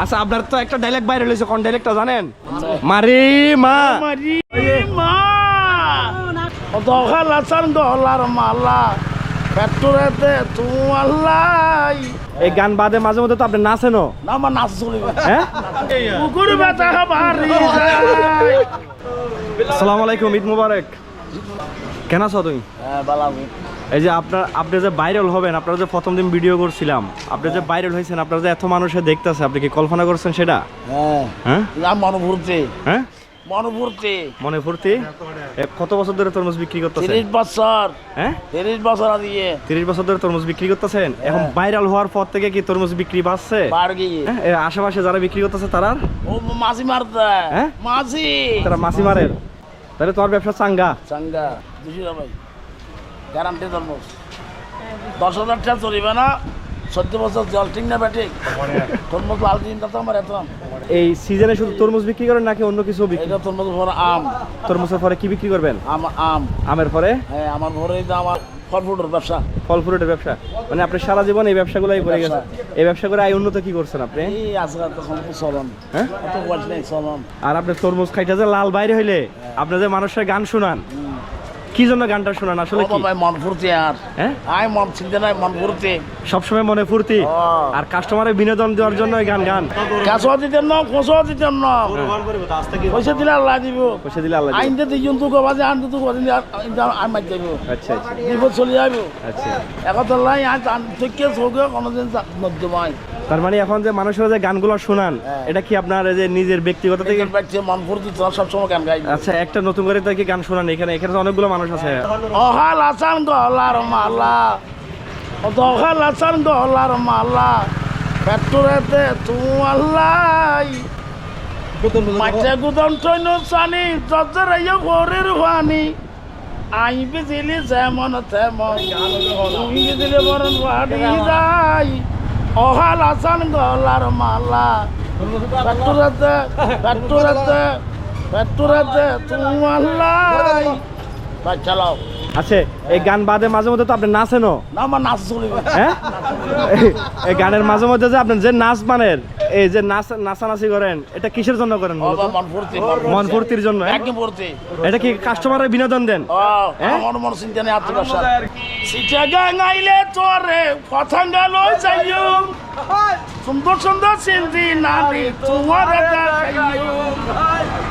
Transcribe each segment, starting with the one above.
আচ্ছা আপনার তো একটা ডাইলেক্ট বাইরে হয়েছে কোন ডাইলেক্টটা জানেন? মারি মা মা দখল আসান গলার মালা ফ্যাক্টরিতে তুয়াল্লাই এই গান বাদে মাঝে মধ্যে তো আপনি নাচেনও। না আমার নাচ হ্যাঁ? কুকুর বেচা বাড়ি আসসালামু আলাইকুম ঈদ মুবারক। কেন আছো তুমি? হ্যাঁ এই যে আপনার আপনি যে ভাইরাল হবেন আপনারা যে প্রথম দিন ভিডিও করছিলাম আপনি যে ভাইরাল হয়েছেন আপনারা যে এত মানুষে দেখতেছে আপনি কি কল্পনা করছেন সেটা? হ্যাঁ। হ্যাঁ? না মনোভূর্তি হ্যাঁ? মনে ফুর্তি? কত বছর ধরে তরমুজ বিক্রি করতেছেন? তিরিশ বছর। হ্যাঁ? তিরিশ বছর দিয়ে তিরিশ বছর ধরে তরমুজ বিক্রি করতেছেন? এখন ভাইরাল হওয়ার পর থেকে কি তরমুজ বিক্রি বাড়ছে? বার গিয়ে হ্যাঁ আশেপাশে যারা বিক্রি করতেছে তারা ও মাঝি মারতে। হ্যাঁ? মাঝি। তারা মাসি মারের। তাহলে তোমার ব্যবসা চাঙ্গা। চাঙ্গা। ভাই? গ্যারান্টি দশ হাজার টাকা চলিবে না চোদ্দ বছর জল ঠিক না ব্যাটিক তরমুজ দিন তো আমার এত এই সিজনে শুধু তরমুজ বিক্রি করেন নাকি অন্য কিছু বিক্রি? এটা তরমুজ আম। তরমুজের পরে কি বিক্রি করবেন? আম আম। আমের পরে হ্যাঁ আমার এটা আমার ফল ফুটের ব্যবসা। ফল ফ্রুটের ব্যবসা। মানে আপনি সারা জীবন এই ব্যবসাগুলোই করে গেছেন। এই ব্যবসা করে আয় উন্নত কি করছেন আপনি? এই আজকাল তো সম্পূর্ণ চলন। হ্যাঁ? এত বয়স নেই চলন। আর আপনি তরমুজ খাইতে যে লাল বাইরে হইলে আপনি যে মানুষের গান শোনান কি জন্য গানটা শোনান? আসলে কি? ভাই মন ফুর্তি আর। হ্যাঁ? আয় মন চিন্তা নাই মন ফুর্তি সবসময় মনে ফুর্তি? আর কাস্টমারের বিনোদন দেওয়ার জন্য এই গান গান? কাঁচা দিতেন না কোঁচা দিতেন না। পয়সা দিলে আল্লাহ দিব। পয়সা দিলে আল্লাহ দিবে। আইনতে দুজন তো কবা যে আনতে তো কদিন আমি মার যাব আচ্ছা আচ্ছা। বিপদ চলে যাব আচ্ছা। একথা লাই আজ আন থেকে চোখে কোনোদিন নদ্যমাই তার মানে এখন যে মানুষের যে গানগুলো শোনান হ্যাঁ। এটা কি আপনার এই যে নিজের ব্যক্তিগত থেকে? মন সবসময় গান গাই আচ্ছা একটা নতুন করে তো কি গান শোনান এখানে? এখানে তো অনেকগুলো মানুষ আছে। অহাল আসান গলার মালা অহাল আসান গলার মালা ফ্যাক্টরিতে তুয়াল্লাই মাঠে গুদম টৈন চানি জজর ভোরের হানি আই বিজিলি যেমন তেমন তুমি বিজিলি বরণ বাড়ি যাই অহাল আসান গলার মালা। ফ্যাক্টরিতে ফ্যাক্টরিতে ফ্যাক্টরিতে তুমি ভাই চালাও। আছে এই গান বাদে মাঝে মধ্যে তো আপনি নাচেনও। না আমার নাচ চলিবে। হ্যাঁ? এই- এই গানের মাঝে মধ্যে যে আপনি যে নাচ মানের এই যে নাচ নাচানাচি করেন এটা কিসের জন্য করেন? মন ফুর্তির জন্য হ্যাঁ? এটা কি কাস্টমারের বিনোদন দেন? হ্যাঁ? মন সুন্দর সুন্দর সিন্ধি নানি তোমার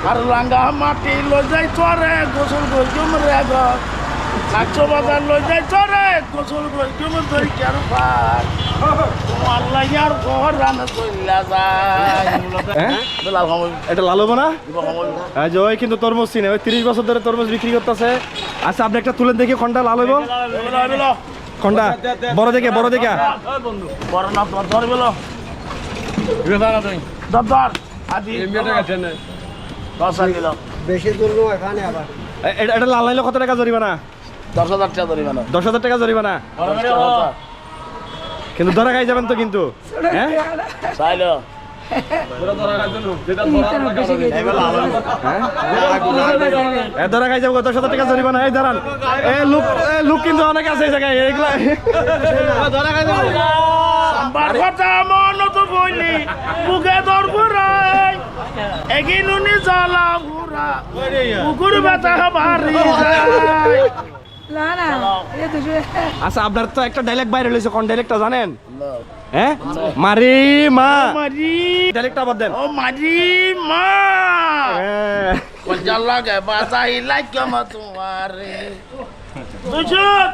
আর লাঙ্গা মাটি লই যাই তোরে গোসল গইজুম রে বাজার লই যাই গোসল পার তোমার ঘর যায়। হ্যাঁ? লাল খামই না? খামই এই কিন্তু তরমুজ চিনে। ওই তিরিশ বছর ধরে তরমুজ বিক্রি করতেছে। আচ্ছা আপনি একটা তুলে দেখি কোনটা লাল হইব? কোনটা বড় দেখে বড় দেখে। বড় না তোমার ধর ধর ধর। আদি দশ হাজার দিল এ- এটা এটা লাল লাইলে কত টাকা জরিমানা? দশ হাজার টাকা ধরি মানে দশ হাজার টাকা জরিমানা। কিন্তু ধরা খাই যাবেন তো কিন্তু হ্যাঁ? চাইলো এ ধরা খাই যাব দশ হাজার টাকা জরিমানা। এই দাঁড়ান। এ লোক এ লোক কিন্তু অনেক আছে এই জায়গায় এগুলা ধরা খাই যাব। কথা মন তো বুকে ঘুরাই। এগিনুনি জ্বালা ঘুরা। কুকুর ব্যথা বাড়ি যায়। আচ্ছা আপনার তো একটা ডাইলেক্ট বাইরে হয়েছে কোন ডাইলেক্টটা জানেন? হ্যাঁ? মারি মা। মারি। ডাইলেক্টটা বাদ দেন। ও মারি মা। হ্যাঁ। Con লাগে বাজাই লাগে তোমারে। দুজন